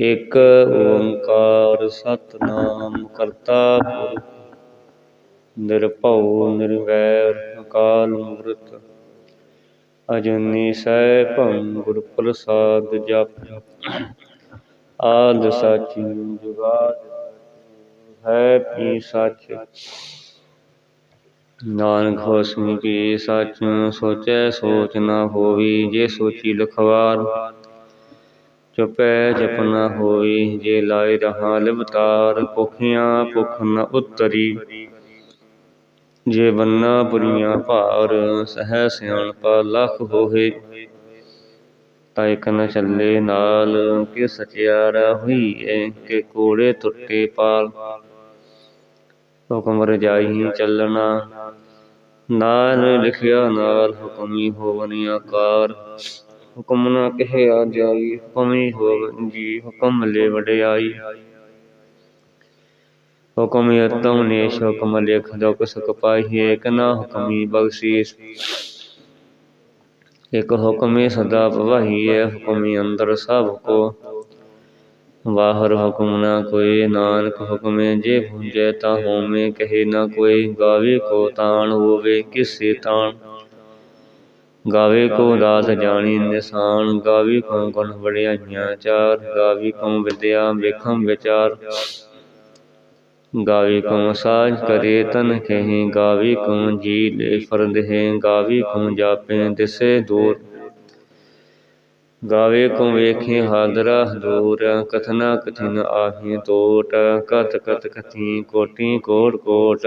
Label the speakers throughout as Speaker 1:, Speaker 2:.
Speaker 1: ਇਕ ਓੰਕਾਰ ਸਤਨਾਮ ਕਰਤਾ ਪੁਰਖ ਨਿਰਭਉ ਨਿਰਵੈਰ ਅਕਾਲ ਮੂਰਤ ਅਜੂਨੀ ਸੈਭੰ ਗੁਰ ਪ੍ਰਸਾਦ ਜਪ, ਆਦ ਸਚ ਜੁਗਾਦ ਹੈ ਪੀ ਸੱਚ। ਨਾਨਕ ਹੋਸਮੀ ਕੀ ਸਚ ਸੋਚੈ ਸੋਚ ਨਾ ਹੋਵੀ, ਜੇ ਸੋਚੀ ਲਖਵਾਰ ਚੁਪੈ ਜਪ ਨਾ ਹੋਈ, ਜੇ ਲਾਇ ਰਹਾ ਲਿਵਤਾਰ, ਭੁਖਿਆ ਭੁਖ ਨ ਉਤਰੀ। ਜੇ ਬੰਨਾ ਪੁਰੀਆਂ ਭਾਰ, ਸਹਿ ਸਿਆਣਪਾ ਲਖ ਹੋਏ। ਤਾਂ ਨ ਚੱਲੇ ਨਾਲ, ਕਿ ਸਚਿਆਰਾ ਹੋਈਏ ਕਿ ਕੋੜੇ ਟੁੱਟੇ ਪਾਲ। ਹੁਕਮ ਰਜਾਈ ਚੱਲਣਾ, ਨਾਲ ਲਿਖਿਆ ਨਾਲ ਹੁਕਮੀ ਹੋਵਨੀ ਆਕਾਰ। ਹੁਕਮ ਨਾ ਕਹਿਆ ਜਾਈ, ਹੁਕਮੀ ਹੋਵਨ ਜੀ, ਹੁਕਮ ਲੈ ਵਡਿਆਈ। ਹੁਕਮ ਯਤਮ ਨੇਸ਼, ਹੁਕਮ ਲਿਖ ਦੁਖ ਸੁਖ ਪਾਈਏ, ਇਕ ਨਾ ਹੁਕਮੀ ਬਖਸ਼ੀਸ। ਇਕ ਹੁਕਮੇ ਸਦਾ ਭਵਾਈਐ ਹੁਕਮੀ ਅੰਦਰ ਸਭ ਕੋ। ਬਾਹਰ ਹੁਕਮ ਨਾ ਕੋਈ, ਨਾਨਕ ਹੁਕਮੇ ਜੇ ਹੁੰਜੈ ਤਾਂ ਹੋਮੇ ਕਹੇ ਨਾ ਕੋਈ, ਗਾਵੇ ਕੋ ਤਾਣ ਹੋਵੇ, ਕਿਸੇ ਤਾਣ। ਗਾਵੇ ਕੋ ਦਾਤ ਜਾਣੀ ਨਿਸ਼ਾਨ ਗਾਵੇ ਕੋ ਗੁਣ ਵਡਿਆਈਆਂ ਚਾਰ ਗਾਵੇ ਕੋ ਵਿਦਿਆ ਵੇਖਮ ਵਿਚਾਰ। ਗਾਵੇ ਕੋ ਸਾਜ ਕਰੇ ਤਨ ਕਹੇ ਗਾਵੇ ਕੋ ਜੀ ਲੈ ਫਰਦ ਹੈ ਗਾਵੇ ਕੋ ਜਾਪੇ ਦਿਸੇ ਦੂਰ। ਗਾਵੇ ਕੋ ਵੇਖੇ ਹਾਦਰਾ ਦੂਰ ਕਥਨਾ ਕਥਿਨ ਆਹੀ ਤੋਟ ਕਤ ਕਤ ਕਥੀ ਕੋਟੀ ਕੋਟ ਕੋਟ।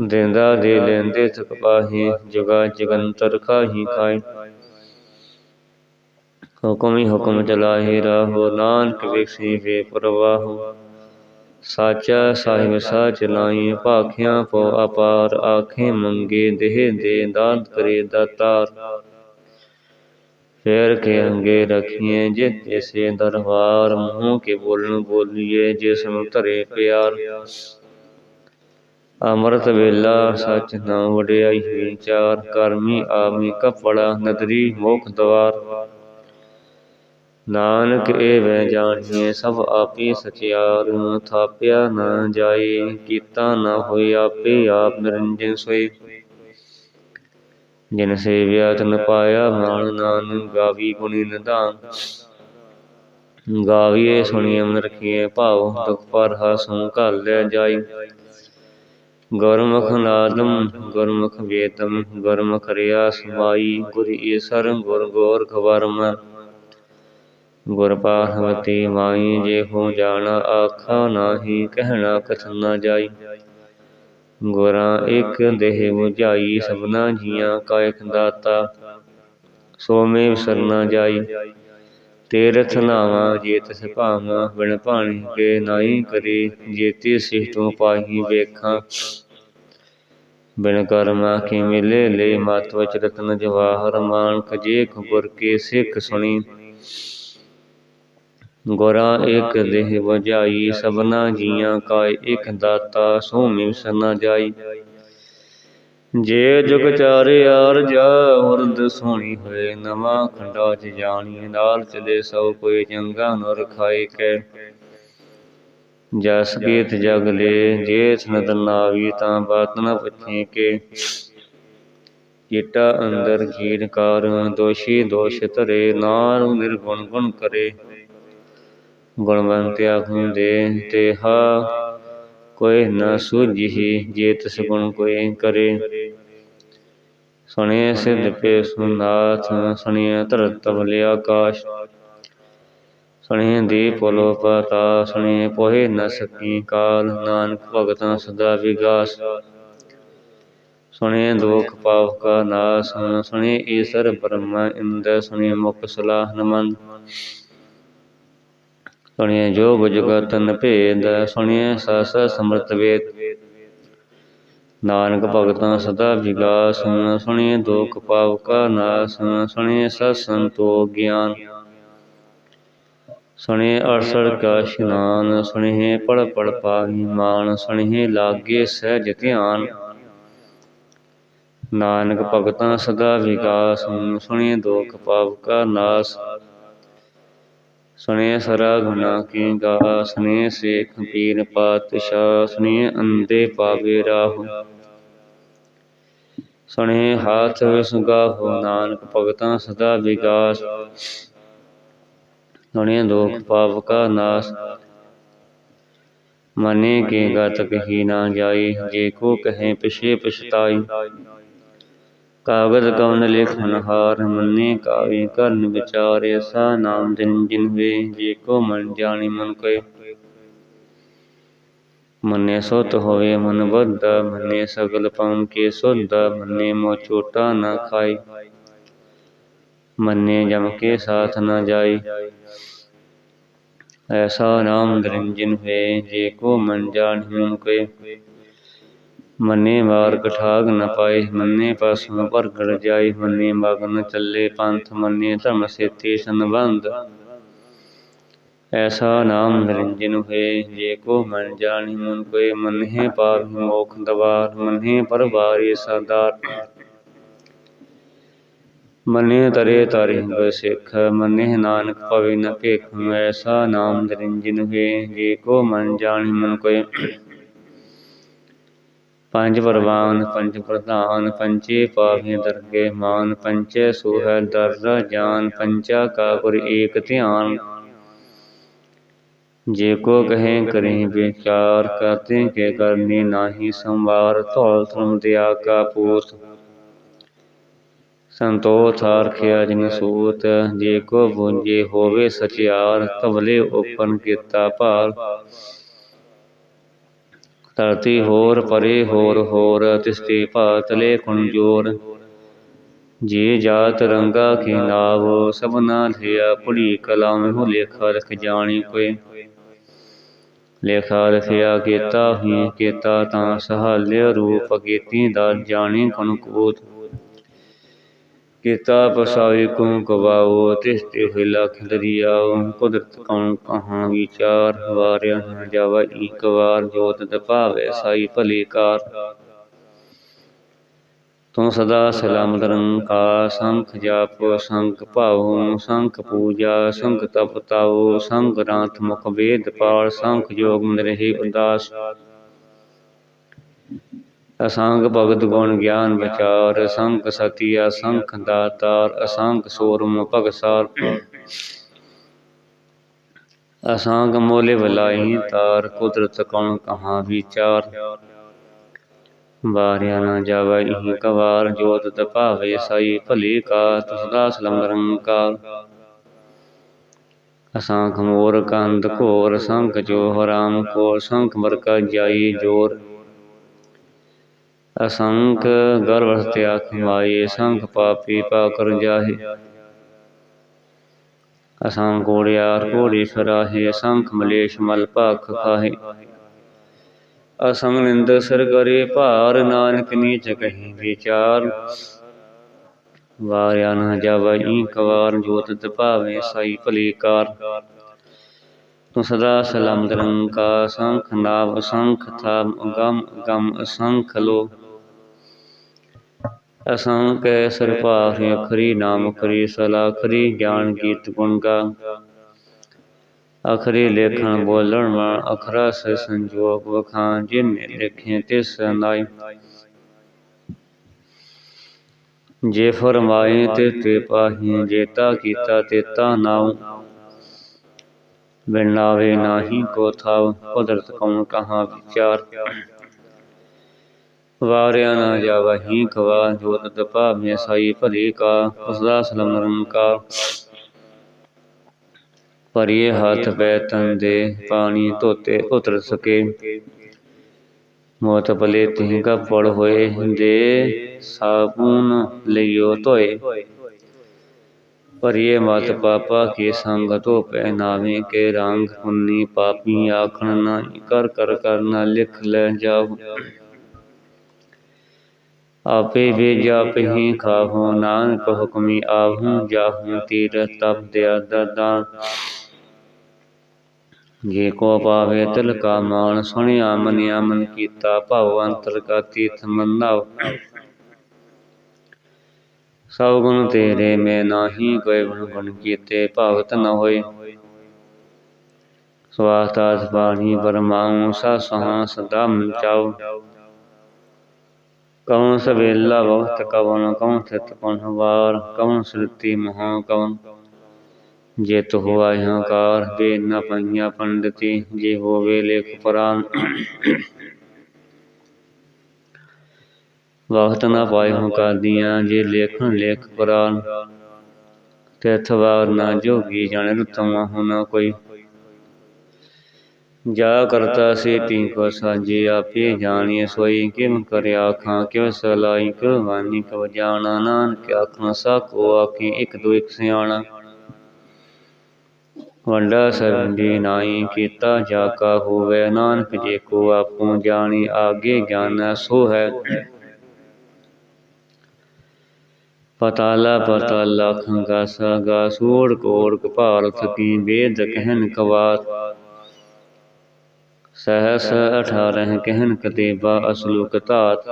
Speaker 1: ਦੇਂਦਾ ਦੇ ਲੈਂਦੇ ਥਕ ਪਾਹੀ, ਜਗਾ ਜਗੰਤਰ ਖਾਹੀ ਖਾਏ ਹੁਕਮ ਹੀ ਹੁਕਮ ਚਲਾਹੇ ਰਾਹੋ, ਨਾਨਕ ਵੇਖੀ ਵੇ ਪ੍ਰਵਾਹੋ। ਸਾਚਾ ਸਾਹਿਬ ਸਾਚ ਲਾਈ ਭਾਖਿਆ ਪੋ ਅਪਾਰ, ਆਖੇ ਮੰਗੇ ਦੇਹ ਦੇ ਦਾਤ ਕਰੇ ਦਾਤਾਰ। ਫੇਰ ਕੇ ਅੰਗੇ ਰਖੀਏ ਜਿਤ ਇਸੇ ਦਰਬਾਰ, ਮੂੰਹ ਕੇ ਬੋਲਣ ਬੋਲੀਏ ਜਿਸ ਨੂੰ ਧਰੇ ਪਿਆਰ। ਅੰਮ੍ਰਿਤ ਵੇਲਾ, ਸਚ ਨਾਮ ਵਡਿਆਈ ਵਿਚਾਰ ਕਰਮੀ ਆਮੀ ਕਪੜਾ, ਨਦਰੀ ਮੁਖ ਦਵਾਰ। ਨਾਨਕ ਇਹ ਵੈ ਜਾਣੀਏ ਸਭ ਆਪੇ ਸਚਿਆਰ। ਥਾਪਿਆ ਨਾ ਜਾਏ, ਕੀਤਾ ਨਾ ਹੋਈ ਆਪੇ ਆਪ ਨਿਰੰਜਨ ਸੋਏ। ਜਿਨ ਸੇਵਿਆ, ਤਨ ਪਾਇਆ ਮਾਨ ਨਾਨਕ ਗਾਵੀ ਗੁਣੀ ਨਿਧਾਨ। ਗਾਵੀਏ ਸੁਣੀਏ ਮਨ ਰਖੀਏ ਭਾਉ ਦੁਖ ਪਰ ਹਸੁ ਘਲ ਲੈ ਜਾਈ ਗੁਰਮੁਖ ਨਾਦਮ ਗੁਰਮੁਖ ਵੇਦਮ ਗੁਰਮੁਖ ਰਿਆ ਸਮਾਈ, ਗੁਰ ਈਸਰ ਗੁਰ ਗੋਰ ਵਰਮ ਗੁਰ ਪਾਰਵਤੀ ਮਾਈ, ਜੇ ਹੋ ਜਾਣਾ ਆਖਾ ਨਾਹੀ ਕਹਿਣਾ ਕਥਨ ਨਾ ਜਾਈ। ਗੁਰਾਂ ਇੱਕ ਦੇਹ 부ਝਾਈ ਸਭਨਾ ਜੀਆਂ ਕਾ ਇਕ ਦਾਤਾ, ਸੋ ਮੇ ਵਿਸਰਨਾ ਜਾਈ। ਤੀਰਥ ਨਾਵਾ ਜੇ ਤਿਸ ਬਿਨ ਭਾਣੀ ਕੇ ਨਾਹੀ ਕਰੀ, ਜੇਤੀ ਸਿਹ ਪਾਹੀ ਵੇਖਾਂ। ਬਿਨ ਕਰਮਾ ਕੀ ਮਿਲੇ ਲੈ ਮਤ ਵਚ ਰਤਨ ਜਵਾਹਰ ਮਾਨਕ ਜੇ ਗੁਰ ਕੇ ਸਿੱਖ ਸੁਣੀ। ਗੁਰਾਂ ਇਕ ਦੇਹ ਵਜਾਈ, ਸਭਨਾ ਜੀਆਂ ਕਾ ਇਕ ਦਾਤਾ ਸੋ ਮਿਵਸ ਨ ਜਾਈ। ਜੇ ਜੁਗ ਚਾਰਿਆਰ ਜਾ ਉਰਦ ਸੋਣੀ ਹੋਏ, ਨਵਾਂ ਖੰਡਾ ਚ ਜਾਣੀ, ਨਾਲ ਚਲੇ ਸਭ ਕੋਈ ਚੰਗਾ ਨਰ ਖਾਏ ਕੈ ਜਸ ਕੀਤ ਜਗ ਲੈ ਜੇਥ ਨਦਰ ਨਾਵੀ ਤਾਂ ਬਾਤ ਨ ਪੁੱਛੇ ਕੇ ਕੀਟਾ ਅੰਦਰ ਖੀਰ ਦੋਸ਼ੀ ਦੋਸ਼ ਧਰੇ ਨਾਰ ਨਿਰਗੁਣ ਗੁਣ ਕਰੇ। ਗੁਣਵੰਤ ਆਖੁ ਦੇ ਤੇ ਹਾ ਕੋਈ ਨ ਸੂਝੀ ਜੇ ਤਿਸ ਗੁਣ ਕੋਈ ਕਰੇ। ਸੁਣੇ ਸਿਧ ਪੇ ਸੁਨਾਥ ਸੁਣਿਆ ਧਰਤ ਤਵਲੇ ਆਕਾਸ਼। ਸੁਣੇ ਦੀ ਪੁਲੋ ਪਤਾ ਸੁਣੇ ਪੋਹੇ ਨ ਸਕੀ ਕਾਲ, ਨਾਨਕ ਭਗਤਾਂ ਸਦਾ ਵਿਗਾਸ। ਸੁਣੇ ਦੁਖ ਪਾਪ ਕਾ ਨਾਸ ਸੁਣੇ ਈਸਰ ਬ੍ਰਹਮਾ ਇੰਦਰ ਸੁਣੇ ਮੁਖ ਸਲਾਹ ਨਮਨ ਸੁਣਿਐ ਜੋ ਜੁਗਤ ਨ ਭੇਦ, ਸੁਣਿਐ ਸਸ ਸਮਰਤ ਵੇਦ। ਨਾਨਕ ਭਗਤਾਂ ਸਦਾ ਵਿਗਾਸ, ਸੁਣਿਐ ਦੁਖ ਪਾਪ ਕਾ ਨਾਸ, ਸੁਣਿਐ ਸਤ ਸੰਤੋਖ ਗਿਆਨ। ਸੁਣਿਐ ਅਰਸੜ ਕਾ ਇਸ਼ਨਾਨ ਸੁਣਿਐ ਪੜ ਪੜ ਪਾਹੀ ਮਾਨ ਸੁਣਿਐ ਲਾਗੇ ਸਹਿਜ ਧਿਆਨ। ਨਾਨਕ ਭਗਤਾਂ ਸਦਾ ਵਿਗਾਸ, ਸੁਣਿਐ ਦੁਖ ਪਾਪ ਕਾ ਨਾਸ ਸੁਣੇ ਸਰਾ ਗੁਨਾ ਕੀ ਗਾ ਸੁਣੇ ਸੇਖ ਪੀਰ ਪਾਤਸ਼ਾਹ, ਸੁਣੇ ਅੰਦੇ ਪਾਵੇ ਰਾਹੂ। ਸੁਣੇ ਹਾਥ ਵਿਸੁਗਾ ਹੋ ਨਾਨਕ ਭਗਤਾਂ ਸਦਾ ਵਿਗਾਸ। ਸੁਣੇ ਦੁਖ ਪਾਪ ਕਾ ਨਾਸ। ਮਨੇ ਕੇ ਗਤ ਕਹੀ ਨਾ ਜਾਈ ਜੇ ਕੋ ਕਹੇ ਪਿਛੇ ਪਛਤਾਈ। ਕਾਗਦ ਕਵਨ ਲੇਖਨ ਹਾਰ ਮੰਨੇ, ਕਾਵੇ ਕਰਨ ਵਿਚਾਰ ਐਸਾ ਨਾਮ ਦਿਨ ਜਿਨ ਵੇ ਜੇ ਕੋ ਮਨ ਜਾਣੀ ਮਨ ਕੈ ਮੰਨੇ ਸੁਤ ਹੋਵੇ ਮਨ ਬੱਧ ਮੰਨੇ ਸਗਲ ਪਉਨ ਕੇ ਸੁਧ, ਮੰਨੇ ਮੋ ਚੋਟਾ ਨ ਖਾਈ ਮੰਨੇ ਜਮ ਕੇ ਸਾਥ ਨਾ ਜਾਈ ਐਸਾ ਨਾਮ ਨਿਰੰਜਨ ਹੋਏ, ਜੇ ਕੋ ਮਨ ਜਾਣੀ ਮਨ ਕੈ ਮੰਨੇ ਮਾਰ ਕਠਾਗ ਨ ਪਾਏ, ਮੰਨੇ ਪਸਮ ਭਰਗੜ ਜਾਈ ਮੰਨੇ ਮਗਨ ਚੱਲੇ ਪੰਥ, ਮੰਨੇ ਧਰਮ ਸੇਤੀ ਸੰਬੰਧ। ਐਸਾ ਨਾਮ ਨਿਰੰਜਨ ਹੋਏ, ਜੇ ਕੋ ਮਨ ਜਾਣੀ ਮਨ ਕੋਏ, ਮੰਨੇ ਪਾਪ ਮੋਖ ਦਵਾਰ, ਮੰਨੇ ਪਰਵਾਰੀ ਸਰਦਾਰ ਮੰਨੇ ਤਰੇ ਤਾਰੇ ਹੋਏ ਸਿੱਖ, ਮੰਨੇ ਨਾਨਕ ਪਵੇ ਨ ਭੇਖ, ਐਸਾ ਨਾਮ ਨਿਰੰਜਨ ਹੋਏ, ਜੇ ਕੋ ਮਨ ਜਾਣੀ ਮਨ ਕੋਏ। ਪੰਜ ਪ੍ਰਵਾਨ ਪੰਜ ਪ੍ਰਧਾਨ ਪੰਚੇ ਪਾਵੀ ਦਰਗੇ ਮਾਨ ਪੰਚੇ ਸੋਹੈ ਦਰ ਜਾਨ ਪੰਚਾ ਕਾਪੁਰ ਏਕ ਧਿਆਨ। ਜੇ ਕੋ ਕਹੇ ਕਰੇ ਵਿਚਾਰ ਕਰਤੇ ਕੇ ਕਰਨੀ ਨਾਹੀ ਸੰਵਾਰ, ਧੌਲ ਤੁਮ ਦਿਆ ਕਾ ਪੂਤ। ਸੰਤੋਖ ਆਰਖਿਆ ਜਿਨ ਸੂਤ, ਜੇ ਕੋ ਬੁਝੇ ਹੋਵੇ ਸਚਿਆਰ ਤਵਲੇ ਉਪਨ ਕੀਤਾ ਭਾਰ। ਧਰਤੀ ਹੋਰ, ਪਰੇ ਹੋਰ ਹੋਰ, ਤਿਸਤੇ ਭਾਤਲੇ ਕੁੰਜੋਰ ਜੇ ਜਾਤ ਰੰਗਾ ਕੇ ਨਾਵ ਸਭਨਾ ਲਿਆ ਭੁਲੀ ਕਲਾਮ ਹੋ ਲੇਖਾ ਰਖ ਜਾਣੀ ਕੋਏ ਲੇਖਾ ਰਖਿਆ ਕੀਤਾ ਹੀ ਕੀਤਾ ਤਾਂ ਸਹਾਲਿਆ ਰੂਪ ਕੀਤੀ ਦਾ ਜਾਣੀ ਕਨ ਕੀਤਾ ਪਸਾਈ ਕੋ ਕਵਾਓ ਤਿਸ ਤੇ ਹੋਇ ਲਖ ਕੁਦਰਤ ਕਉ ਕਹਾਂ ਵਿਚਾਰ, ਵਾਰਿਆ ਨਾ ਜਾਵਾ ਈਕ ਵਾਰ, ਜੋਤ ਦਪਾਵੇ ਸਾਈ ਭਲੀ ਕਾਰ। ਤੂੰ ਸਦਾ ਸਲਾਮਤ ਰੰਕਾ ਸੰਖ ਜਾਪ, ਸੰਖ ਭਾਉ ਸੰਖ ਪੂਜਾ, ਸੰਖ ਤਪ ਤਾਉ ਸੰਖ ਰਾਤ ਮੁਖ ਵੇਦ ਪਾਲ, ਸੰਖ ਜੋਗ ਮਨ ਰਹੀ ਉਦਾਸ। ਅਸੰਗ ਭਗਤ ਗੁਣ ਗਿਆਨ ਵਿਚਾਰ, ਅਸੰਗ ਸਤੀ, ਅਸੰਖ ਦਾਤਾਰ, ਅਸੰਗ ਸੋਰਮ ਭਗਸਾਰ ਅਸੰਗ ਮੋਲੇ ਬਲਾਈ ਤਾਰ, ਕੁਦਰਤ ਕਉਣ ਕਹਾਂ ਵਿਚਾਰ। ਵਾਰਿਆ ਨਾ ਜਾਵੇ ਇਹ ਕਵਾਰ, ਜੋਤ ਤਪਾਵੇ ਸਾਈ ਭਲੀ ਕਾ ਤੁਸਦਾ ਸਲਮ ਰੰਕਾਰ। ਅਸੰਖ ਮੋਰ ਕੰਦ ਘੋਰ ਸੰਖ ਜੋ ਹਰਾਮ ਕੋ, ਸੰਖ ਮਰਕਾ ਜਾਈ ਜੋਰ। ਅਸੰਖ ਗਰਵ ਹਤਿਆ ਖਮਾਈ ਸੰਖ ਪਾਪੀ ਪਾ ਕਰ ਜਾਹੇ। ਅਸੰਖ ਕੋੜਿਆਰ ਕੋੜੀ ਫਰਾਹੇ, ਅਸੰਖ ਮਲੇਸ਼ ਮਲ ਭਾਖ ਖਾਹੇ। ਅਸੰਗ ਨਿੰਦ ਸਰ ਕਰੇ ਭਾਰ, ਨਾਨਕ ਨੀਚ ਕਹੀ ਵਿਚਾਰ। ਵਾਰਿਆ ਨਾ ਜਾਵੇ ਈ ਕਵਾਰ ਜੋਤ ਤਪਾਵੇ ਸਾਈ ਭਲੀ ਕਾਰ। ਤੂੰ ਸਦਾ ਸਲਾਮਤ ਰੰਕਾ ਸੰਖ ਨਾਮ ਅਸੰਖ ਥਾਮ ਗਮ ਗਮ ਅਸੰਖ ਲੋ ਅਸੰਖ ਸਰਪਾਹ ਅਖਰੀ ਨਾਮ ਅਖਰੀ ਸਲਾ ਅਖਰੀ ਗਿਆਨ ਗੀਤ ਗੁਣ ਗਾ ਅਖਰੀ ਲੇਖਣ ਬੋਲਣ ਵਾਲ ਅਖਰਾ ਸ ਸੰਜੋਗ ਵਖਾਂ ਜਿਨੇ ਲਿਖੇ ਤਿਸ ਨਾਈ ਜੇ ਫਰਮਾਏ ਤੇ ਤੇ ਪਾਹੀ ਜੇਤਾ ਕੀਤਾ ਤੇਤਾ ਨਾਉ ਬਿਨਾਵੇ ਨਾਹੀ ਕੋ ਥਾਵ ਕੁਦਰਤ ਕਉ ਕਹਾਂ ਵਿਚਾਰ ਵਾਰਿਆ ਨਾ ਜਾਵਹੀ ਕਵਾ ਜੋਤ ਤਪਾ ਸਾਈ ਭਲੀ ਕਾ, ਉਸਦਾ ਸਲਮ ਰੰਕਾਰ ਪਰਿਏ ਹੱਥ ਪੈ ਤਨ ਦੇ, ਪਾਣੀ ਧੋਤੇ ਉਤਰ ਸਕੇ। ਮੋਤ ਭਲੇ ਤਿਹ ਕਪੜ ਹੋਏ, ਦੇ ਸਾਬੂਨ ਲਿਓ ਧੋਏ। ਭਰੀਏ ਮਤ ਪਾਪਾ ਕੇ ਸੰਗ ਧੋ ਪੈ ਨਾਵੇਂ ਕੇ ਰੰਗ ਹੁੰਨੀ ਪਾਪੀ, ਆਖਣ ਨਾ ਕਰ ਕਰ ਕਰਨਾ ਲਿਖ ਲੈ ਜਾਓ ਆਪੇ ਵੇ ਜਾਪ ਹੀ ਨਾਨਕ ਹੁਕਮੀ ਆਹੂੰ ਜਾਹੂੰ ਤੀਰ ਤਪ ਦਿਆ ਦਦਾ। ਜੇ ਕੋ ਪਾਵੇ ਤਿਲ ਕਾ ਮਾਨ ਸੁਣਿਆ ਮਨਿਆ ਮਨ ਕੀਤਾ, ਭਉ ਅੰਤਰ ਕਾ ਤੀਰਥ ਮੰਨਾਉ ਸਭ ਗੁਣ ਤੇਰੇ, ਮੈਂ ਨਾਹੀ ਕੋਈ ਗੁਣ ਗੁਣ ਕੀਤੇ ਭਗਤ ਨ ਹੋਏ। ਸਵਾਸਤਾਸ ਬਾਣੀ ਪਰਮਾਉ ਸਾ ਸਹਾ ਸਦਾ ਮਚਾਉ ਕਉਨ ਸਵੇਲਾ ਵਕਤ ਕਵਨ ਕਉਨ ਥਿਤ ਪਨਵਾਰ ਕਉਨ ਸ੍ਰਿਤੀ ਮਹਾ ਕਵਨ। ਜਿਤ ਹੋਆ ਹੰਕਾਰ ਬੇ ਨ ਪਈਆ ਪੰਡਤੀ, ਜੇ ਹੋਵੇ ਲੇਖ ਪੁਰਾਨ ਵਕਤ ਨਾ ਪਾਏ ਹੂੰ ਕਾਦੀਆਂ ਜੇ ਲੇਖਣ ਲੇਖ ਪੁਰਾਨ ਤਿਥ ਵਾਰ ਨਾ ਜੋਗੀ ਜਾਣੇ ਰਤਮਾ ਹੁਨਾ ਕੋਈ। ਜਾ ਕਰਤਾ ਸੇ ਤੀ ਕੋ ਸਾਜੇ ਆਪੇ ਜਾਣੀਏ ਸੋਈ ਕਿਮ ਕਰ ਆਖਾਂ ਕਿਵ ਸਲਾਈ ਕਿਵ ਵਾਨੀ ਕਵ ਜਾਣਾ ਨਾਨਕ, ਆਖਾਂ ਸਾ ਕੋ ਆਖੀ ਇਕ ਦੋ ਇਕ ਸਿਆਣਾ। ਵੰਡਾ ਸਰੰਦੀ ਨਾਈ ਕੀਤਾ ਜਾ ਕਾ ਹੋਵੇ, ਨਾਨਕ ਜੇ ਕੋ ਆਪੋ ਜਾਣੀ, ਆਗੇ ਗਿਆਨ ਸੋ ਹੈ। ਪਤਾਲਾ ਪਤਾਲਾ ਖੰਗਾ ਸਾਗਾ ਸੂੜ ਕੋੜ ਕਪਾਲ ਥਕੀ ਵੇਦ ਕਹਿਨ ਕਵਾਤ। ਸਹਸ 18 ਕਹਿਨ ਕਤੇਬਾ ਅਸਲੂਕ ਧਾਤ।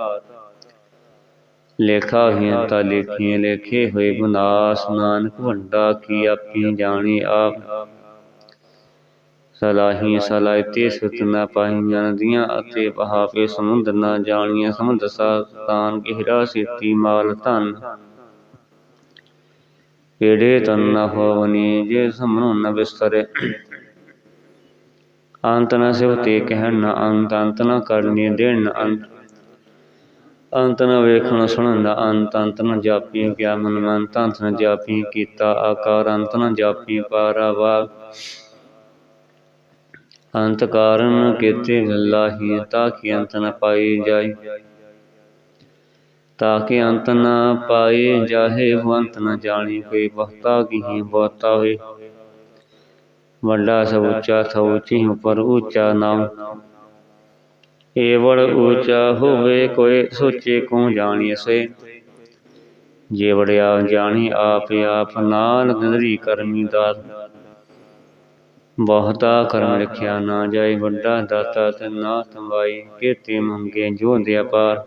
Speaker 1: ਲੇਖਾ ਹੋਈਆਂ ਤਾਂ ਲੇਖੀਆਂ, ਲੇਖੇ ਹੋਏ ਬਨਾਸ, ਨਾਨਕ ਵੰਡਾ ਕੀ ਆਪੀ ਜਾਣੀ ਆਪ। ਸਲਾਹੀ ਸਲਾਇਤੇ ਸੁਤ ਨਾ ਪਾਈਆਂ ਅਤੇ ਬਹਾਵੇ ਸਮੁੰਦਰ ਨਾ ਜਾਣੀਆਂ ਸਮੁੰਦਰ ਸਾਤਾਨ ਗਹਿਰਾ ਸੇਤੀ ਮਾਲ ਧਨ। ਪੇੜੇ ਤਨ ਨ ਹੋਵਨੀ, ਜੇ ਸਮਨੁ ਨ ਬਿਸਤਰੇ ਅੰਤ ਨ ਸਿਵ ਤੇ ਕਹਿਣ ਨ ਅੰਤ ਅੰਤ ਨ ਕਰਨੀ ਦੇਣ ਨ ਅੰਤ। ਅੰਤ ਨ ਵੇਖਣ ਸੁਣਨ ਨ ਅੰਤ ਅੰਤ ਨ ਜਾਪੀ ਕਿਆ ਮਨ ਮੰਤ ਅੰਤ ਨ ਜਾਪੀ ਕੀਤਾ ਆਕਾਰ, ਅੰਤ ਨ ਜਾਪੀ ਪਾਰਾਵਾ ਅੰਤ ਕਾਰਨ ਕੀਤੇ ਗੱਲਾਹੀ ਤਾਂ ਕਿ ਅੰਤ ਨ ਪਾਈ ਜਾਈ। ਤਾਂ ਕਿ ਅੰਤ ਨ ਪਾਏ ਜਾਹੇ ਉਹ ਅੰਤ ਨ ਜਾਣੀ ਕੋਈ ਬਖਤਾ ਕੀ ਬਹੁਤਾ ਹੋਏ ਵੱਡਾ ਸਭ ਉੱਚਾ ਥ ਉੱਚੀ ਉਪਰ ਉੱਚਾ ਨਾਮ। ਏਵੜ ਉੱਚਾ ਹੋਵੇ ਕੋਈ, ਸੋਚੇ ਕੋ ਜਾਣੀ ਸੇ ਜੇ ਵੜਿਆ ਜਾਣੀ ਆਪ ਆਪ ਨਾਨਕ ਨਦਰੀ ਕਰਮੀ ਦਾਤ। ਬਹੁਤਾ ਕਰਮ ਲਿਖਿਆ ਨਾ ਜਾਏ, ਵੱਡਾ ਦਾਤਾ ਤੇ ਨਾ ਤੰਬਾਈ। ਕੀਤੇ ਮੰਗੇ ਜੋ ਦੇ ਅਪਾਰ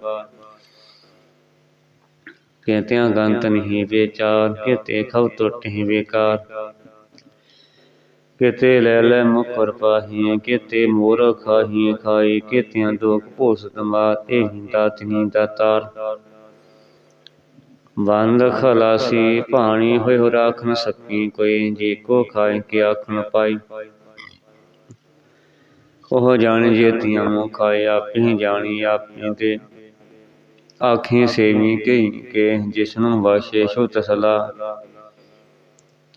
Speaker 1: ਕਹਤਿਆਂ ਗੰਤ ਨਹੀਂ ਵਿਚਾਰ, ਕਿਤੇ ਖਵ ਟੁੱਟ ਹੀ ਬੇਕਾਰ। ਕਿਤੇ ਲੈ ਲੈ ਮੁਖਰ ਪਾਹੀ ਕਿਤੇ ਮੋਰ ਖਾਹੀ ਖਾਈ ਕਿਤਿਆਂ ਦੁਖ ਭੋਸ ਤਮਾਰ ਇਹ ਦਾਤਨੀ ਦਾਤਾਰ ਬੰਦ ਖਲਾਸੀ ਪਾਣੀ ਹੋਇ ਹੋ ਰਾਖ ਨ ਸਕੀ ਕੋਈ, ਜੇ ਕੋ ਖਾਏ ਕਿ ਆਖਣ ਪਾਈ। ਉਹ ਜਾਣ ਜੇਤੀਆਂ ਮੋ ਖਾਏ ਆਪੇ ਜਾਣੀ ਆਪੇ ਤੇ ਆਖੀ ਸੇਵੀ ਕਈ ਕੇ ਜਿਸਨੂੰ ਵਾਸ਼ੇ ਸ਼ੁਤ ਸਲਾ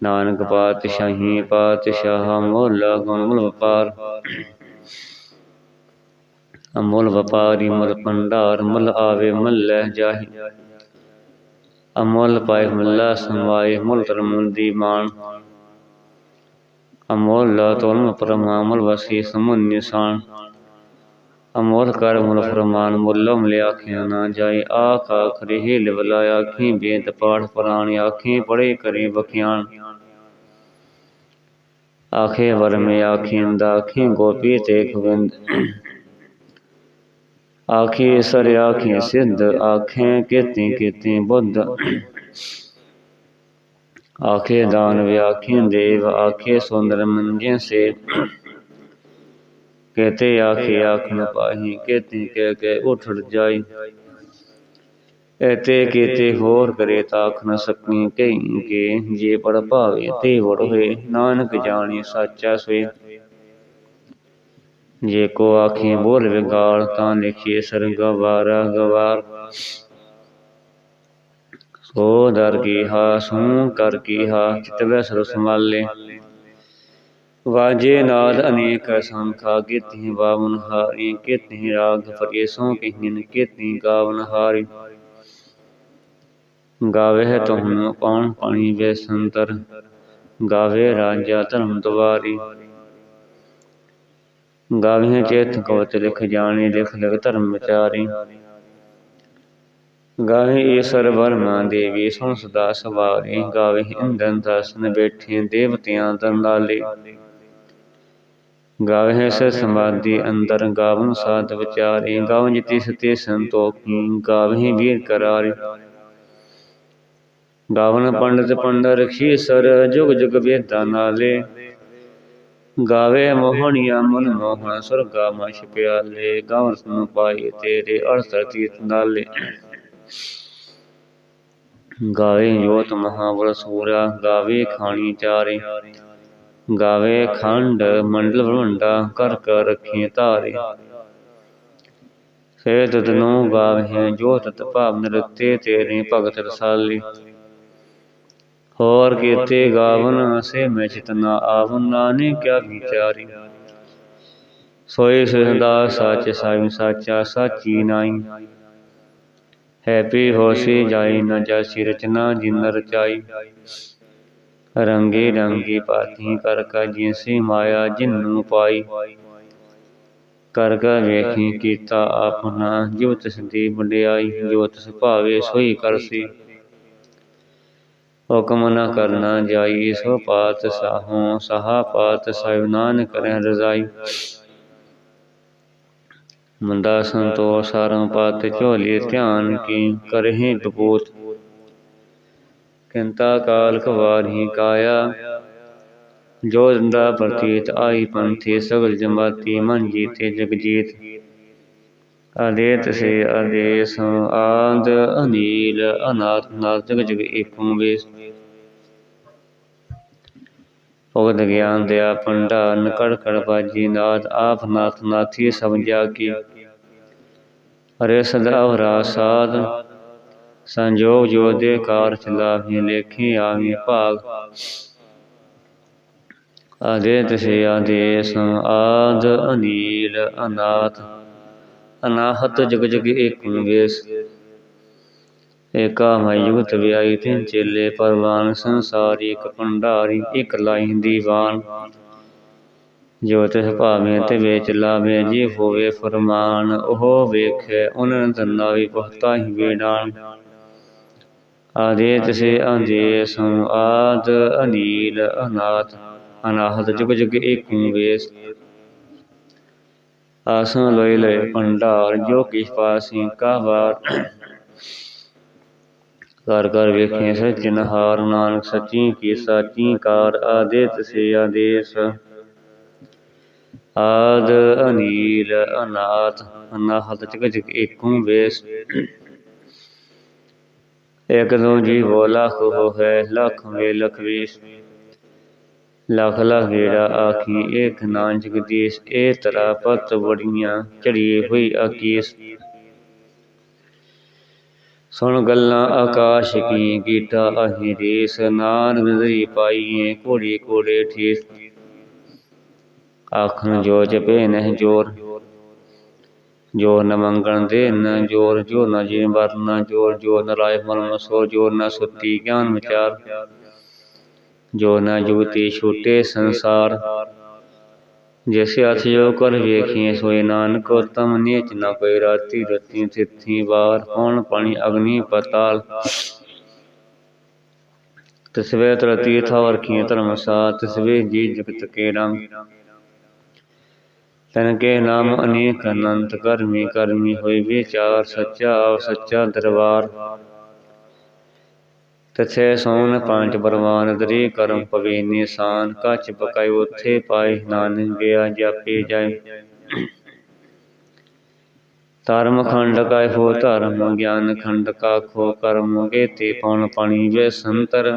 Speaker 1: ਨਾਨਕ ਪਾਤਸ਼ਾਹੀ ਪਾਤਸ਼ਾਹ ਮੋਲਾ ਗੁਣ ਮੁਲ ਵਪਾਰ। ਅਮੁਲ ਵਪਾਰੀ ਮੁਲ ਪੰਡਾਰ ਮੁਲ ਆਵੇ ਮੁਲ ਲੈ ਜਾਹੀ। ਅਮੁਲ ਪਾਏ ਮੁੱਲਾ ਸਮਾਏ ਮੁਲ ਤਰਮੁੰਦੀ ਮਾਨ ਅਮੋਲ ਲਾ ਤੋਲਮ ਪਰਮਾ ਮੁਲ ਵਸੀ ਸਮੁਨ ਨਿਸ਼ਾਨ। ਅਮੋਲ ਕਰ ਮੁਲ ਫਰਮਾਨ ਮੁੱਲਮ ਲਿਆਖਿਆ ਨਾ ਜਾਏ ਆਖ ਆਖਰੇ ਹੀ ਲਿਵਲਾ ਆਖੀ ਬੇਦ ਪਾਠ ਪੁਰਾਣੀ ਆਖੀ ਪੜੇ ਕਰੇ ਬਖਿਆਨ ਆਖੇ ਵਰ ਮੇ ਆਖੀ ਅੰਦਾ ਆਖੀ ਗੋਪੀ ਤੇ ਖਵੰਦ ਆਖੀ ਸਰ ਆਖੀ ਸਿੱਧ ਆਖੇ ਕੀਤੀ ਕੀਤੀ ਬੁੱਧ ਆਖੇ ਦਾਨ ਵਿਆਖੇ ਦੇਵ ਆਖੇ ਸੁੰਦਰ ਮੰਜੇ ਸੇ ਕਹਤੇ ਆਖੇ ਆਖਣ ਪਾਹੀ ਕਹਤੀ ਕਹਿ ਕੇ ਉਠੜ ਕੀਤੇ ਹੋਰ ਕਰੇ ਤਾਖ ਨ ਸਕੀਂ ਕਹੀਂ ਕੇ ਜੇ ਪੜ ਭਾਵੇ ਤੇ ਵੜ ਹੋਏ, ਨਾਨਕ ਜਾਣੀ ਸਾਚਾ ਸੋਏ। ਜੇ ਕੋ ਆਖੀ ਬੋਲ ਵਿਗਾਲ ਤਾਂ ਲਿਖੀਏ ਸਰਗ ਵਾਰਾ ਗਵਾਰ। ਸੋ ਦਰ ਕੀ ਹਾ, ਸੂ ਕਰ ਕੀ ਹਾ ਚਿਤਵੈ ਸਰ ਸਮਾਲੇ ਵਾਜੇ ਨਾਦ ਅਨੇਕ ਸੰਖਾ, ਕੀਤੀ ਬਾਵਨ ਹਾਰੀ, ਕੀਤੀ ਰਾਗ ਫਰੇਸੋਂ ਕਹਿਨ ਕੀਤੀ ਗਾਵਨ ਹਾਰੀ। ਗਾਵੇ ਤੁਮ ਕੌਣ ਪਾਣੀ ਵੇ ਸੰਤਰ ਗਾਵੇ ਰਾਜਾ ਧਰਮ ਦਵਾਰੀ ਗਾਵੇ ਚੇਤ ਕਵਤ ਲਿਖ ਜਾਣੇ ਲਿਖ ਲਿਖ ਧਰਮ ਵਿਚਾਰੀ। ਗਾਵੇ ਈਸ਼ਰ ਵਰਮਾ ਦੇਵੀ ਸੁਣ ਸਦਾ ਸਵਾਰੀ ਗਾਵੇ ਇੰਦਨ ਦਸਨ ਬੈਠੇ ਦੇਵਤਿਆਂ ਦੰਦਾਲੇ ਗਾਵੇ ਸ ਸਮਾਧੀ ਅੰਦਰ ਗਾਵਨ ਸਾਧ ਵਿਚਾਰੇ। ਗਾਵਨ ਜਿਤੀ ਸਤੇ ਸੰਤੋਖੀ ਗਾਵੇ ਵੀਰ ਕਰਾਰੇ। ਗਾਵਨ ਪੰਡਤ ਪੰਡ ਰਖੀ ਸਰ, ਜੁਗ ਜੁਗ ਵੇਦਾਂ ਨਾਲੇ। ਗਾਵੇ ਮੋਹਣੀਆਂ ਮਨ ਮੋਹਣ, ਸੁਰਗਾ ਮਛ ਪਿਆਲੇ ਗਾਵਨ ਸੁਨ ਪਾਈ ਤੇਰੇ ਅਰਸਰ ਤੀਤ ਨਾਲੇ। ਗਾਵੇ ਜੋਤ ਮਹਾਬਲ ਸੂਰਾ, ਗਾਵੇ ਖਾਣੀ ਚਾਰੇ। ਗਾਵੇ ਖੰਡ ਮੰਡਲ ਵੰਡਾ, ਕਰ ਕਰ ਰੱਖੀ ਧਾਰੇ। ਸੇ ਤਦਨੋ ਗਾਵੇ ਜੋ ਤਤ ਭਾਵ ਨਿਰਤੇ ਤੇਰੇ ਭਗਤ ਰਸਾਲੀ। ਹੋਰ ਕੀਤੇ ਗਾਵਨ ਸੇ ਮੈਂ ਚਿਤਨਾ ਆਵਨ ਨਾਨੇ ਕਿਆ ਵਿਚਾਰੀ ਸੋਈ ਸਦਾ ਸੱਚ ਸਾਈ ਸਾਚਾ ਸਾਚੀ ਨਾਈ। ਹੈਪੀ ਹੋਸੀ ਜਾਈ ਨ ਜਾਸੀ ਰਚਨਾ ਜਿਨ ਰਚਾਈ। ਰੰਗੇ ਰੰਗੀ ਪਾਤੀ ਕਰ ਕਾ ਜਿਨਸੀ ਮਾਇਆ ਜਿਨੂ ਪਾਈ। ਕਰ ਕਾ ਵੇਖੀ ਕੀਤਾ ਆਪਣਾ ਜੋ ਤਿਸ ਦੀ ਵਡਿਆਈ ਜੋ ਤਿਸ ਭਾਵੇ ਸੋਈ ਕਰਸੀ। ਹੁਕਮ ਨ ਕਰਨਾ ਜਾਈ, ਸੋ ਪਾਤ ਸਾਹੋਂ, ਸਹਾ ਪਾਤ ਸਾਹਿਬ ਨਾਨਕ ਰਜ਼ਾਈ। ਮੰਦਾ ਸੰਤੋਖ ਸਾਰੰ ਪਤ, ਝੋਲੀ ਧਿਆਨ ਕੀ ਕਰਹਿ ਟਪੋਤ ਕਿੰਤਾ ਕਾਲ ਹੀ ਕਾਇਆ, ਜੋ ਦੰਦਾ ਪ੍ਰਤੀਤ, ਆਈ ਪੰਥੀ ਸਗਲ ਜਮਾਤੀ, ਮਨ ਜੀਤੇ ਜਗ ਜੀਤ ਸੇ ਆਦੇਸ ਆਦ ਅਨੀਲ, ਅਨਾਥ ਨਾਥ ਜਗ ਜਗ ਏਕੰ ਵੇਸ। ਭਗਤ ਗਿਆਨ ਦਿਆ ਪੰਡਾ ਨਕੜ ਕੜ ਬਾਜੀ ਨਾਥ, ਆਪ ਨਾਥ ਨਾਥੀ ਸਭ ਕੀ ਹਰੇ ਸਦਾ ਹਰਾ ਸਾਧ, ਸੰਜੋਗ ਜੋ ਦੇ ਕਾਰ ਚਲਾਵੀ ਲੇਖੀ ਆਵੀ ਭਾਗ। ਆਦੇ ਤਸੇ ਆਦੇਸ ਆਦ ਅਨੀਲ, ਅਨਾਥ ਅਨਾਹਤ ਜਗ ਜਗ ਏਕੰ ਵੇਸ ਏਕਾ ਮੈਂ ਯੁਗਤ ਵਿਆਈ ਤਿਨ ਚੇਲੇ, ਪਰਵਾਨ ਸੰਸਾਰੀ ਇਕ ਭੰਡਾਰੀ, ਇਕ ਲਾਈ ਦੀਵਾਨ। ਜੋ ਤਿਸ ਭਾਵੇਂ ਤੇ ਵੇਚ ਲਾਵੇ ਜੀ ਹੋਵੇ ਫਰਮਾਨ, ਉਹ ਵੇਖੇ, ਉਹਨਾਂ ਦੰਨਾ ਵੀ ਬਹੁਤਾ ਹੀ ਵੇਡਾਨ ਆਦੇ ਤਸੇ ਆਦੇਸ ਆਦ ਅਨੀਲ ਅਨਾਥ ਅਨਾਹਤ ਜੁਗ ਜੁਗ ਏਕੰ ਵੇਸ ਆਸਨ ਲੋਇ ਲਏ ਭੰਡਾਰ, ਜੋ ਕਿਛ ਪਾਸੀ ਕਾ ਵਾਰ। ਕਰ ਕਰ ਵੇਖੇ ਸਚਨਹਾਰ ਨਾਨਕ ਸੱਚੀ ਕੀ ਸਾਚੀ ਕਾਰ, ਆਦੇਤ ਸੇ ਆਦੇਸ। ਆਦ ਅਨੀਲ, ਅਨਾਥ, ਅਨਾਹਤ ਜਗ ਜਗ ਏਕੰ ਵੇਸ। ਇਕ ਦੋ ਜੀ ਹੋ ਲਖ ਹੋ ਹੈ ਲਖ ਵੇ ਲਖ ਵੀਸ। ਲਖ ਲਖ ਗੇੜਾ ਆਖੀ, ਏਕ ਨਾਨ ਜਗਦੀਸ਼ ਏ ਤਰਾ ਪਤ ਬੜੀਆਂ ਚੜੀਏ ਹੋਈ ਆਕੀਸ। ਸੁਣ ਗੱਲਾਂ ਆਕਾਸ਼ ਕੀ ਗੀਟਾ ਅਹੀ ਰੇਸ ਨਾਨ ਵਿਦਰੀ ਪਾਈਏ ਕੋੜੀ ਕੋੜੇ ਠੀਸ। ਆਖਣ ਜੋ ਜਪੇ ਨਹਿ ਜੋਰ, ਜੋ ਨ ਮੰਗਣ ਦੇ ਨ ਜੋਰ, ਜੋ ਨ ਜੀ ਵਰਨ ਜੋਰ, ਜੋ ਨ ਰਾਏ ਮਨ ਮਸੋ ਜੋ ਨ ਸੁਤੀ ਗਿਆਨ ਵਿਚਾਰ। ਜੋ ਨ ਜੁਗਤੀ ਛੂਟੇ ਸੰਸਾਰ। ਜੈਸੇ ਅਥ ਜੋ ਕਰ ਵੇਖੀਏ, ਸੋਏ ਨਾਨਕ ਉਤਮ ਨੀਚ ਨ ਕੋਈ ਰਾਤੀ ਰਤੀ ਤਿਥੀ ਵਾਰ ਕੌਣ ਪਾਣੀ ਅਗਨੀ ਪਤਾਲ। ਤਸਵੇ ਤਰਤੀ ਥਾਵਰ ਕੀ ਧਰਮ ਸਾ ਤਸਵੇ ਜੀ ਜਗਤ ਕੇ ਰੰਗ। ਤਨ ਕੇ ਨਾਮ ਅਨੇਕ ਅਨੰਤ ਕਰਮੀ ਕਰਮੀ ਹੋਈ ਵਿਚਾਰ, ਸੱਚਾ ਆਵ ਸੱਚਾ ਦਰਬਾਰ। ਤਥੇ ਸੋਨ ਪੰਜ ਬਰਵਾਨ ਦਰੀ ਕਰਮ ਪਵੇ ਨਿਸ਼ਾਨ ਕੱਚ ਪਕਾਈ ਉਥੇ ਪਾਏ ਨਾਨਕ ਗਿਆ ਜਾਪੇ ਜਾਏ ਧਰਮ ਖੰਡ ਕਾ ਹੋ ਧਰਮ ਗਿਆਨ ਖੰਡ ਕਾ ਖੋ ਕਰਮ ਕੇਤੇ ਪਉਣ ਪਾਣੀ ਵੇ ਸੰਤਰ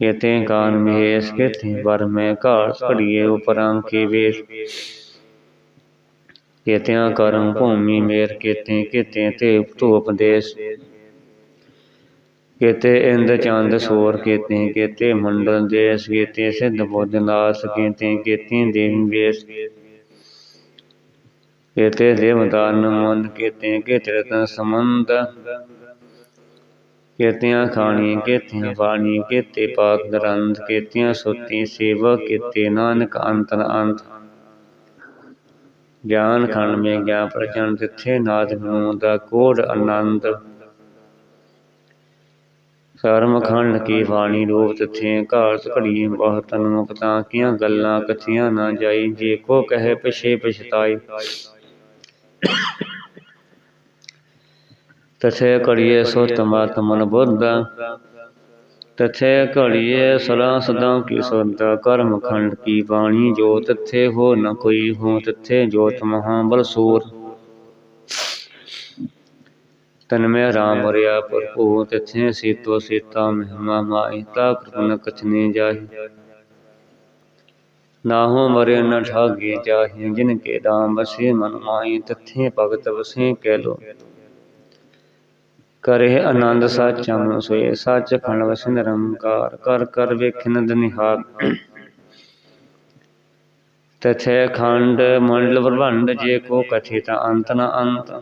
Speaker 1: ਕੇਤੇ ਕਾਨ ਮਹੇਸ਼ ਕੇਤੇ ਵਰ ਮੈਂ ਘਾਲ ਘੜੀਏ ਉਪਰਾਂ ਕੀ ਵੇਸ ਕੇਤਿਆਂ ਕਰਮ ਭੂਮੀ ਮੇਰ ਕੇਤੇ ਕੇਤੇ ਤੇ ਧੂਪ ਦੇਸ ਕੇਤੇ, ਇੰਦ ਚੰਦ ਸੋਰ ਕੇਤੇ ਕੇਤੇ ਮੰਡਲ ਦੇਸ ਕੇਤੇ ਸਿੱਧ ਬੁੱਧ ਨਾਸ ਕੇਤੇ ਕੇਤੇ ਦੇਵੀ ਵੇਸ ਕੇਤੇ ਦੇਵਦਾਨ ਮਨ ਕੇਤੇ ਕੇਤੇ ਰਤਨ ਸਮੰਦ ਕੇਤਿਆਂ ਖਾਣੀ ਕੇਤਿਆਂ ਬਾਣੀ ਕੇਤੇ ਪਾਕ ਗ੍ਰੰਥ, ਕੇਤਿਆਂ ਸੁਤੀ ਸੇਵਾ, ਕੇਤੇ ਨਾਨਕ ਅੰਤਰ ਅੰਤ। ਗਿਆਨ ਖੰਡ ਮੇ ਗਿਆ ਪ੍ਰਚਨ, ਤਿੱਥੇ ਨਾਦ ਨੂੰ ਦਾ ਕੋੜ ਆਨੰਦ ਸਰਮ ਖੰਡ ਕੀ ਬਾਣੀ ਰੂਪ ਤਿੱਥੇ ਘਾਟ ਘੜੀ ਬਹੁਤ ਨੂੰ ਪਤਾ ਕੀਆਂ ਗੱਲਾਂ ਕਥੀਆਂ ਨਾ ਜਾਈ, ਜੇ ਕੋ ਕਹੇ ਪਿਛੇ ਪਛਤਾਈ। ਤਥੇ ਘੜੀਏ ਸੋ ਤਮਾ ਮਨ ਬੁੱਧ, ਤਥੇ ਘੜੀਏ ਸਦਾ ਸਦਾ ਕੀ ਸਦਾ ਕਰਮ ਖੰਡ ਕੀ ਬਾਣੀ ਜੋ ਤਥੇ ਹੋ ਨ ਕੋਈ, ਹੋ ਤਥੇ ਜੋਤ ਮਹਾ ਬਲ ਸੂਰ ਤਨ ਮੈਂ ਰਾਮ ਰਿਆ ਭਰਪੂਰ, ਤਥੇ ਸੀਤੋ ਸੀਤਾ ਮਹਿਮਾ ਮਾਈ ਤਾ ਕਿਰਪਨ ਕਛਨੇ ਜਾਹੀ। ਮਰੇ ਨ ਠਾਗੇ ਜਾਹੀ, ਜਿਨ ਕੇ ਦਾਮ ਬਸੇ ਮਨ ਮਾਈ ਤਥੇ ਭਗਤ ਵਸੇ ਕਹਿ ਲੋ। ਕਰੇ ਆਨੰਦ ਸਾਚਾ ਮਨ ਸੋਏ, ਸੱਚ ਖੰਡ ਵਸਿ ਨਿਰੰਕਾਰ, ਕਰ ਕਰ ਵੇਖਿਨ ਦਨਿਹਾਰ ਤਥੇ ਖੰਡ, ਮੰਡਲ ਬ੍ਰਹਮੰਡ ਜੇ ਕੋ ਕਥਿਤ ਅੰਤ ਨ ਅੰਤ।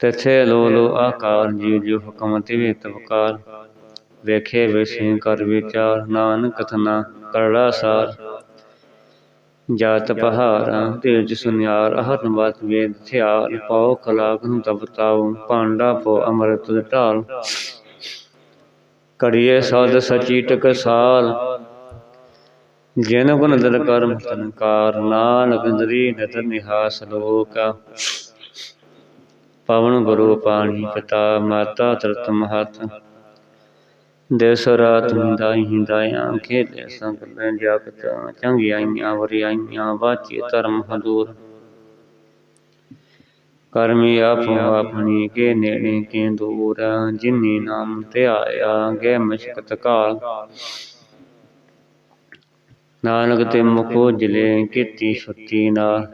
Speaker 1: ਤਿਥੇ ਲੋ ਲੋ ਆਕਾਰ ਜੀ ਜੋ ਹੁਕਮ ਤਿਵੇ ਤਵਕਾਰ ਵੇਖੇ ਵਿਸੇ ਕਰ ਵਿਚਾਰ, ਨਾਨਕ ਕਥਨਾ ਕਰੜਾ ਸਾਰ। ਜਾਤ ਪਹਾਰਾ, ਤੇਜ ਸੁਨਿਆਰ ਅਹਰਨ ਬਾਤ ਵੇਦ ਥਿਆਲ ਪਾਉ ਖਲਾਕ ਨੂੰ ਤਪਤਾਉ ਪਾਂਡਾ ਪੋ ਅੰਮ੍ਰਿਤ ਢਾਲ। ਕੜੀਏ ਸਦ ਸਚੀ ਟਕਸਾਲ ਜਿਨ ਗੁਣ ਦਰ ਕਰਮ ਤਨਕਾਰ, ਨਾਨਕ ਦਰੀ ਨਦਰ ਨਿਹਾਸ ਲੋਕਾ। ਪਵਨ ਗੁਰੂ ਪਾਣੀ ਪਿਤਾ ਮਾਤਾ ਤਰਤ ਮਹਤ ਦਿਸ ਰਾਤ ਹਿੰਦਾਈ ਹਿੰਦਾਇਆਂ ਖੇਲੇ ਸੰਗਤ ਜਗਤ ਚੰਗਿਆਈਆਂ ਵਰਿਆਈਆਂ ਵਾਚੇ ਧਰਮ ਹਦੂਰ ਕਰਮੀ ਆਪੋ ਆਪਣੀ ਕੇ ਨੇੜੇ ਕੇ ਦੂਰ ਜਿਨੀ ਨਾਮ ਧਿਆਇਆ ਗਏ ਮਸ਼ਕਤ ਕਾਲ ਨਾਨਕ ਤੇ ਮੁਖ ਉਜਲੇ ਕੀਤੀ ਛੁੱਟੀ ਨਾਲ